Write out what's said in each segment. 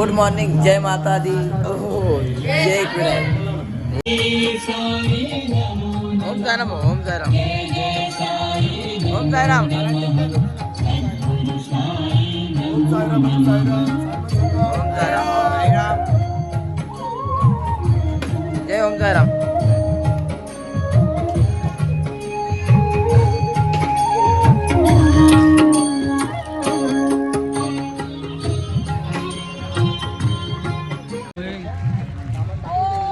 Good morning जय माता दी हो जय विनायक ओम साईराम ओम साईराम ओम साईराम ओम साईराम ओम साईराम जय ओम साईराम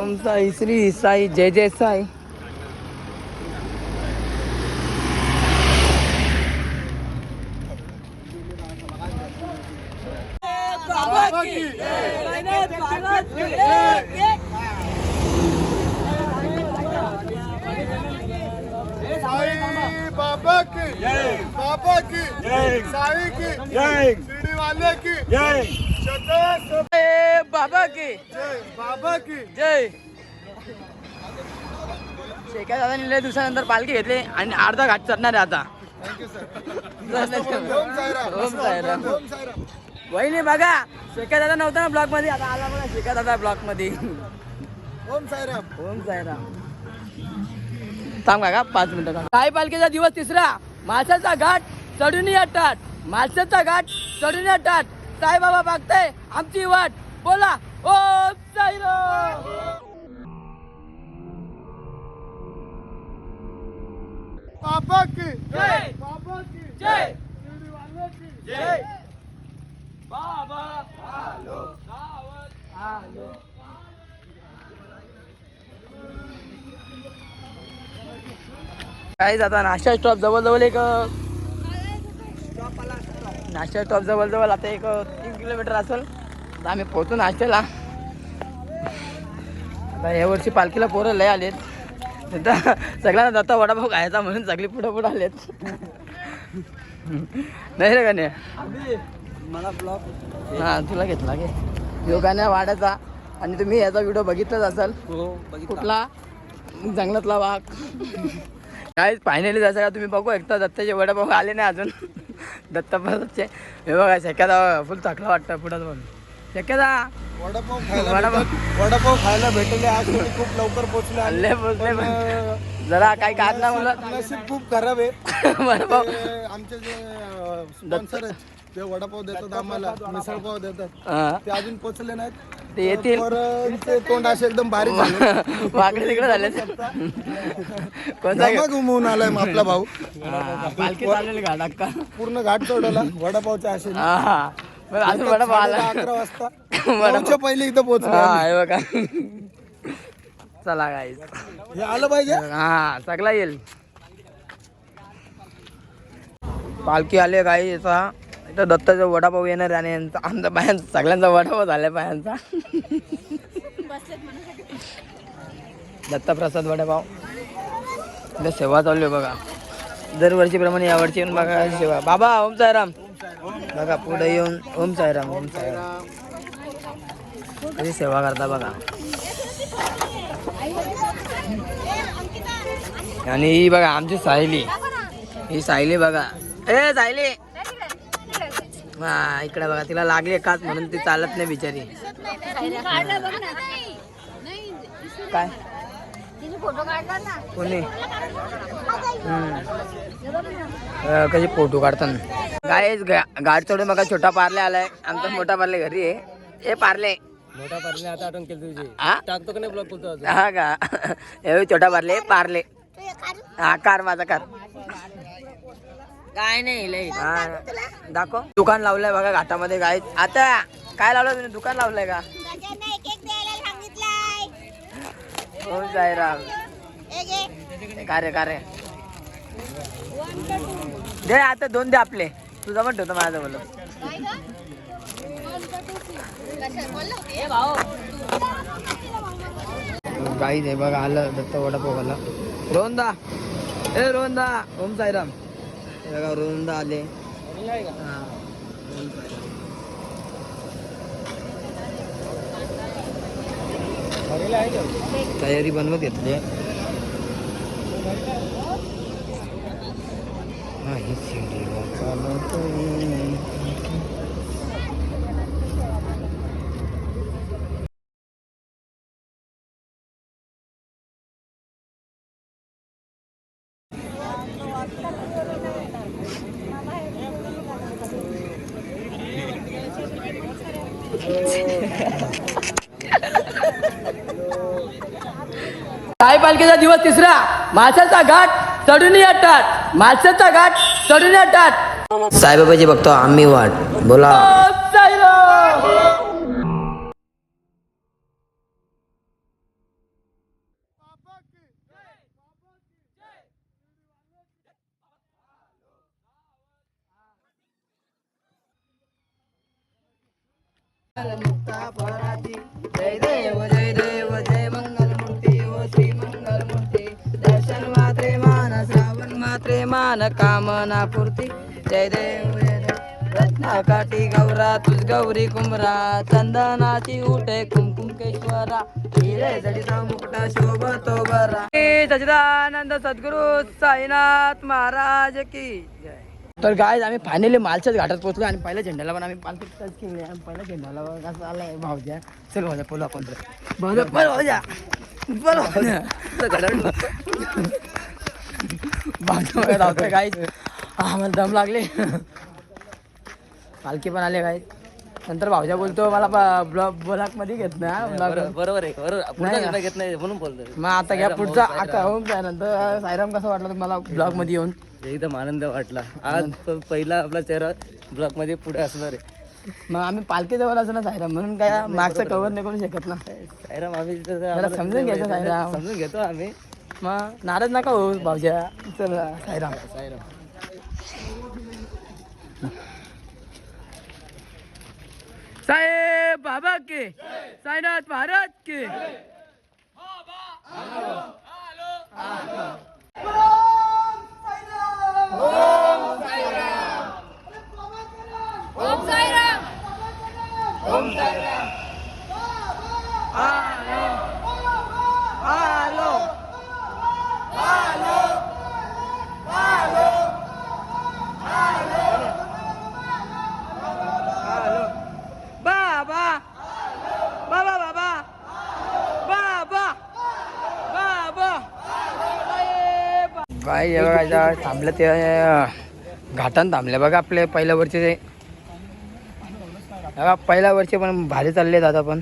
ओम साई श्री साई जय जय साई. बाबा की साई बाबा की बाबा की साई की वाले की. जय बाबा की. बाबा जय. शेखा दादा लय दिवसानंतर पालखी घेतली आणि अर्धा घाट चढणार आहे आता. वहिनी बघा शेखा दादा नव्हता ना ब्लॉकमध्ये आता आला बघा शेखा दादा ब्लॉकमध्ये ओम साईराम. ओम साईराम. थांब का पाच मिनिटं साई पालखीचा दिवस तिसरा. माशाचा घाट चढून येतात. माशाचा घाट चढून येतात. साईबाबा बघताय आमची वाट. बोला ओम साईराम बाबा की जय. बाबा की जय. शिरडी वाले की जय. बाबा आलो. गावात आलो. काय आता नाश्ता स्टॉप जवळजवळ एक नाश्ता स्टॉप जवळजवळ आता एक तीन किलोमीटर असेल. आता आम्ही पोहोचू नाश्त्याला. आता यावर्षी पालखीला पोरं लय आलेत. सगळ्यांना दत्ता वडापाव खायचा म्हणून सगळी पुढं पुढं आलेत. नाही रे गाणे मला ब्लॉग हा तुला घेतला घे. यो गाण्या वाड्याचा आणि तुम्ही याचा व्हिडिओ बघितलाच असाल. हो कुठला? जंगलातला वाघ. काय फायनली जसं का तुम्ही बघू एकदा दत्ताचे वडापाव आले नाही अजून. दत्ता हे बघा शक्यता फुल चाकला वाटतं पुढं म्हणून शक्यता वडापाव खायला वडापाव. खायला भेटले. आज खूप लवकर पोहोचले हल्ले पण, अं, पण जरा काही काढ ना मुलं नशीब खूप खराब आहे. वडापाव. ते आमचे जे स्पॉन्सर आहेत ते वडापाव देतात आम्हाला. मिसळपाव देतात. हा, ते अजून पोचले नाहीत. ते येतील. पोरांचे तोंड असे एकदम बारीक झाले. वाकडे तिकडे झाले. कोणता जामा घुमवून आलाय मग आपला भाऊ. हा, पालखी चालेल का डक्का पूर्ण घाट चढवला. वडापावच्या आशे हा बरं, अजून वडापाव आला. अकरा वाजता. नऊच्या पहिले इथं पोहोचलो हा आम्ही. हे बघा. चला गाईज हे आलं पाहिजे? हा सगळा येईल. पालखी आले गाई याचा इथं दत्ताचा वडापाव येणार आणि यांचा आमचा बायांचा सगळ्यांचा वडापाव झाला बायांचा. दत्ताप्रसाद वडापाव. इथं सेवा चालू आहे बघा. दरवर्षीप्रमाणे यावर्षी येऊन बघा सेवा. बाबा ओम साईराम. बघा पुढे येऊन ओम साईराम ओम साईराम. कशी सेवा करता बघा. आणि ही बघा आमची सायली. ही सायली बघा. ए सायली! हा इकडे बघा तिला लागली काच म्हणून ती चालत नाही बिचारी. काय? फोटो काढला ना कोणी? हम्म. अं, कशी फोटो काढतात गाय गाडी चढून बघा छोटा पार्ले आलाय. आमचा मोठा पार्ले घरी आहे. ए पार्ले. मोठा पार्ले आता आठवण केली तुझी. हा टाकतो का नाही ब्लॉग बोलतो हा का? हे छोटा पार्ले पार्ले. हा कार माझा कार काय नाही लय. हा दाखव. दुकान लावलंय बघा घाटामध्ये काय आता काय लावलं तुम्ही? दुकान लावलंय का? एक एक द्यायला सांगितलंय. हो साईराम. एक एक कार्य कार्य दे आता दोन दे आपले. तुझा पण ठेवतो माझ्याजवळ काही नाही बघा आलं दत्त वडापाव आला रोहनदा. ए रोहनदा. ओम साईराम. रुंद आले. तयारी बनवत घेतली. नाही शिडीवर साई पालखीचा दिवस तिसरा. माशाचा घाट चढून येतात माशाचा घाट चढून येतात साईबाबाची बघतो आम्ही वाट. बोला. जय देव जय देव जय श्री दर्शन मात्रे मान श्रावण मात्रे मान कामना पूर्ती. जय देव जय देव. रत्नाकाठी गौरा तुझ गौरी कुमरा चंदनाची उठे कुमकुमकेश्वरा हिरे जडिता मुकुटा शोभतो बरा सचिदानंद सद्गुरु साईनाथ महाराज की जय. तर काय आम्ही फायनली मालच्याच घाटात पोहोचलो आणि पहिल्या झेंड्याला पण आम्ही पालखी टच केली आणि पहिल्या झेंड्याला कसं कसं आहे भाऊजा चल भाऊजा बोलू आपण तर. भाऊजा बोल भाऊजा बोल भाऊजा धावतोय काय आम्हाला दम लागले. पालखी पण आले काय नंतर भाऊजा बोलतो मला ब्लॉक ब्लॉकमध्ये घेत नाही बरोबर आहे बरोबर? घेत नाही म्हणून बोलतोय. मग आता घ्या पुढचा आता होऊन जाय नंतर सायराम कसं वाटलं तुम्हाला ब्लॉगमध्ये येऊन? एकदम आनंद वाटला. आज पहिला आपला चेहरा ब्लॉकमध्ये पुढे असणार आहे. मग आम्ही पालखी जवळ असं ना सायराम? म्हणून काय मागचं कव्हर नाही करू शकत ना. साईराम आम्ही समजून घ्यायचं सायराम. समजून घेतो आम्ही. मग नाराज नका हो भाऊजा. चल सायराम. साईराम साहेब बाबा के साईनाथ महाराज के आलो आलो बाबा बाबा बाबा बाबा बाबा काय हे बघा थांबलं ते घाटान थांबले बघा आपले पहिल्या वरचे ते. बघा पहिल्या वरचे पण भारी चालले दादा पण.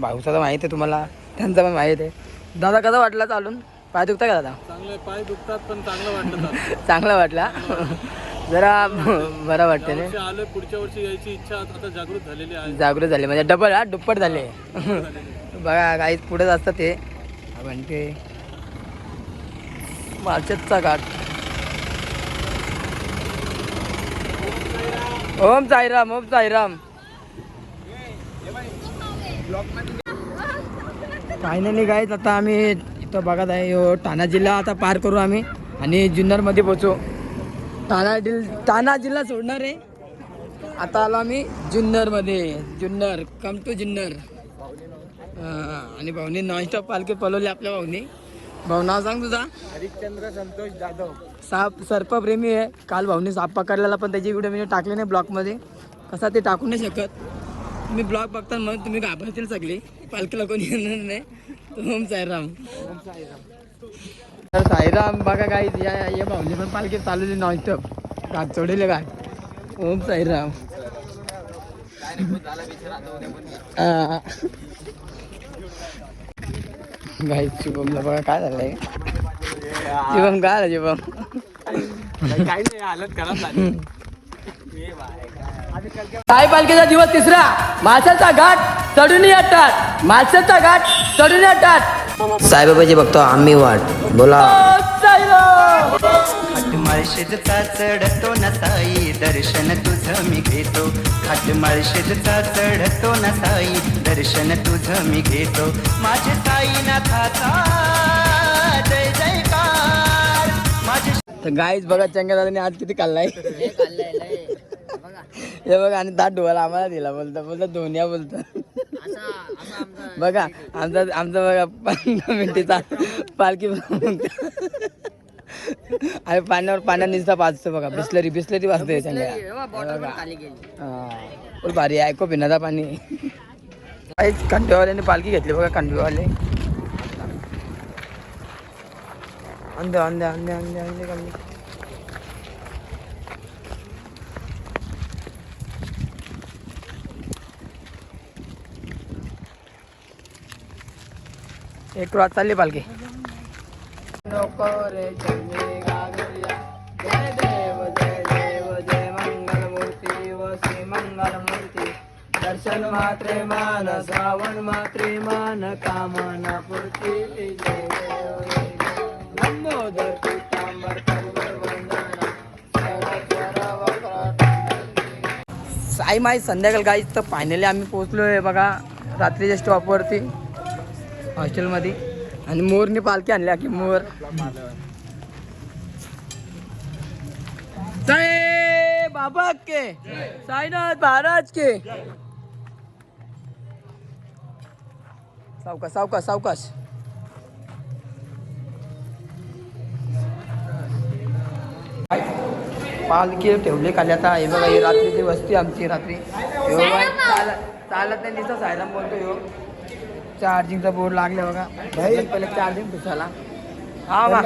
भाऊचा तर माहिती आहे तुम्हाला त्यांचं पण माहिती आहे. दादा कसा वाटला चालून? पाय दुखता का दादा? चांगले पाय दुखतात पण चांगलं वाटतं चांगला वाटला जरा बरं वाटते ना. आलं पुढच्या वर्षी यायची इच्छा आता जागृत झालेली आहे. जागृत झाले म्हणजे डबल हा? दुप्पट झाले. बघा काही पुढेच असतं ते. म्हणजे मार्चेसचा घाट. ओम साईराम ओम साईराम. फायनली गाईच आता आम्ही इथं बघत आहे. ठाणा जिल्हा आता पार करू आम्ही आणि जुन्नरमध्ये पोचू ठाणा जिल ठाणा जिल्हा सोडणार आहे. आता आलो आम्ही जुन्नरमध्ये. Junnar come to Junnar. आणि भाऊनी नॉनस्टॉप पालखी पलवली आपल्या भाऊनी. भाऊ नाव सांग तुझा. हरिश्चंद्र संतोष जाधव. साप सर्पप्रेमी आहे. काल भाऊनी साप पकडलेला पण त्याची व्हिडिओ मी टाकले नाही ब्लॉगमध्ये कसा ते टाकू नाही शकत. तुम्ही ब्लॉग बघता म्हणून तुम्ही घाबरतील सगळे. पालखीला कोणी येणार नाही. ओम साईराम. तर साईराम बघा काय या या भाऊनी पण पालखी चालवली नॉनस्टॉप घाट चढवले घाट ओम साईराम. गाई शुभमला बघा काय झालंय. शुभम काय झालं शुभम? काही नाही हालत खराब झाली साई पालखीचा दिवस तिसरा. माशाचा घाट चढून येतात माशाचा घाट चढून येतात साईबाबाची बघतो आम्ही वाट. बोला. साईराम खाटमाळशेजचा चढतो ना साई दर्शन तुझं मी घेतो. खाटमाळशेजचा चढतो ना साई दर्शन तुझं मी घेतो. माझे साईनाथाचा जय जयकार. माझे तर गाईच बघा चंगा दादाने आज किती खाल्लाय. हे बघा आणि दाट डोळा आम्हाला दिला. बोलता बोलता धोनिया बोलतो. बघा आमचा आमचा बघा पंधरा मिनिटीचा पालखी आणि पाण्यावर पाण्यात निसता पाचतो बघा. बिस्लरी बिस्लरी वाजते फुल भारी ऐको पिण्याचा पाणी. काहीच कंटिवाल्याने पालखी घेतली बघा कंटिवाले अंधे अंधे अंधे अंधे अंधे अंधे एक रात चालली पालखी. नको रे चंगे गागरिया. जय देव जय देव जय मंगल मूर्ती व श्री मूर्ती दर्शन मात्रे मान श्रावण मात्रे मान कामना पूर्ती। जय देव लंबोदर पीतांबर करवर वंदना। सरस्वर साई माई संध्याकाळ गाईच तर फायनली आम्ही पोचलो आहे बघा रात्रीच्या स्टॉपवरती हॉस्टेलमध्ये आणि मोरने पालखी आणल्या की मोर. जय बाबा के. साईनाथ महाराज के. सावकाश सावकाश सावकाश. पालखी ठेवले खाली आता. हे बघा ही रात्रीची वस्ती आमची रात्री. चालत चालत नाही दिसत सायराम बोलतो ह्यो चार्जिंगचा बोर्ड लागले बघा. सगळ्यात पहिले चार्जिंग पुसाला हा थांब.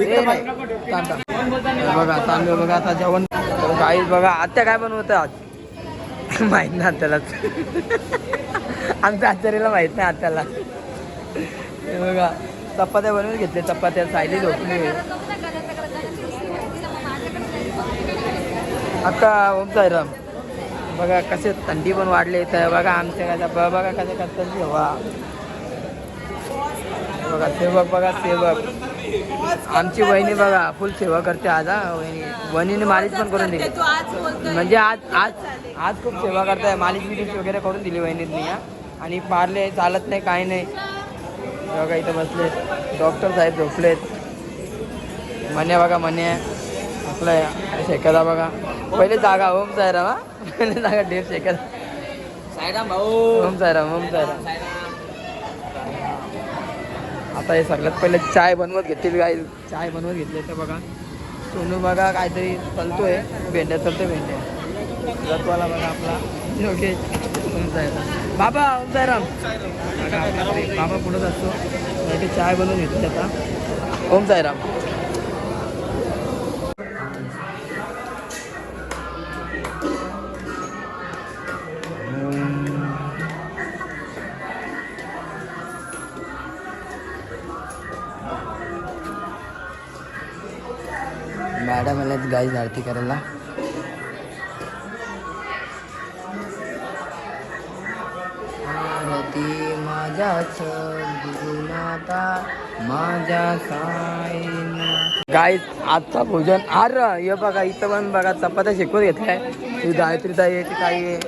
हे बघा चालू बघा आता जेवण काही बघा आत्या काय बनवत आज? माहीत नाही आत्यालाच आमच्या आचार्याला माहीत नाही आत्याला. हे बघा चपात्या बनवून घेतले चपात्या सायली झोपली अक्का ओम साईराम बघा कसे थंडी पण वाढली तर बघा आमच्या काय बघा कसे करतात जेव्हा बघा सेवक बघा सेवक. आमची वहिनी बघा फुल सेवा करते आज हा. वहिनी वहिनीने मालिश पण करून दिली. म्हणजे आज आज आज खूप सेवा करताय. मालिश बिलिश वगैरे करून दिली वहिनींनी हा. आणि पारले चालत नाही काही नाही. बघा इथं बसले डॉक्टर साहेब झोपलेत. म्हणे बघा म्हणे. आपलं शेकादा बघा. पहिले जागा ओम सायराम हा. पहिले जागा डेर शेकादा साईराम भाऊ. ओम सायराम ओम सायराम आता हे सगळ्यात पहिले चाय बनवत घेतली काय चाय बनवत घेतली तर बघा. सोनू बघा काहीतरी चालतोय भेंड्या चालतोय भेंड्या. रथवाला बघा आपला. योगेश ओम सायराम बाबा ओम सायराम बाबा पुढंच असतो. चाय बनवून घेतली आता. ओम सायराम गाईज आरती करायला. आरती माझ्याच गुरुनाथा माझ्या साईनाथ गाईज आजचा भोजन आर हे बघा इथं पण बघा चपात्या शिकवत घेतलाय. ही गायत्री ताई आहे ती ताई आहे.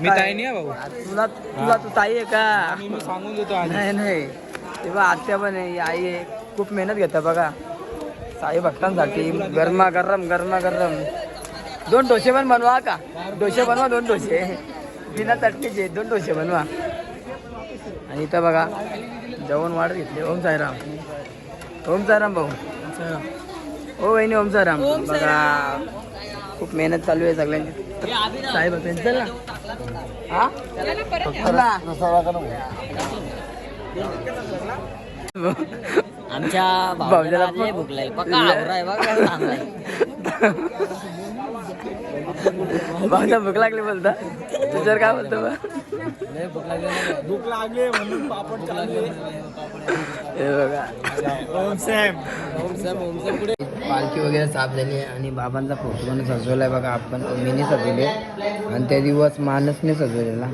मी ताई नाही भाऊ. तुला तुला तू ताई आहे का? मी सांगून देतो नाही नाही. तेव्हा आत्या पण आहे आई आहे. खूप मेहनत घेतात बघा. साई भक्तांसाठी. गरमा गरम गरमा गरम. दोन डोसे पण बनवा का? डोसे बनवा दोन डोसे. बिना चटणीचे दोन डोसे बनवा. आणि इथं बघा जेवण वाढत घेतले. ओम साईराम. ओम साईराम भाऊ. ओ वहिनी ओम साईराम. बघा खूप मेहनत चालू आहे सगळ्यांची. साहेब भक्तांची चल ना. हा? चला. आमच्या भाऊजाला लय भूक लागली. पक्का आवराय बघा भाऊजा भूक लागली बोलता? तुझ्यावर काय बोलतो भूक लागली भूक लागली म्हणून पापड चालले हे बघा. ओम सॅम. पालखी वगैरे साफ झाली आहे आणि बाबांचा फोटो पण सजवलाय बघा आपण मीने सजवले आणि त्या दिवस मानसने सजवलेला.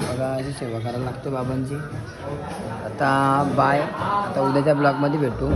बघा अशी सेवा करायला लागते बाबांची. आता बाय आता उद्याच्या ब्लॉगमध्ये भेटू.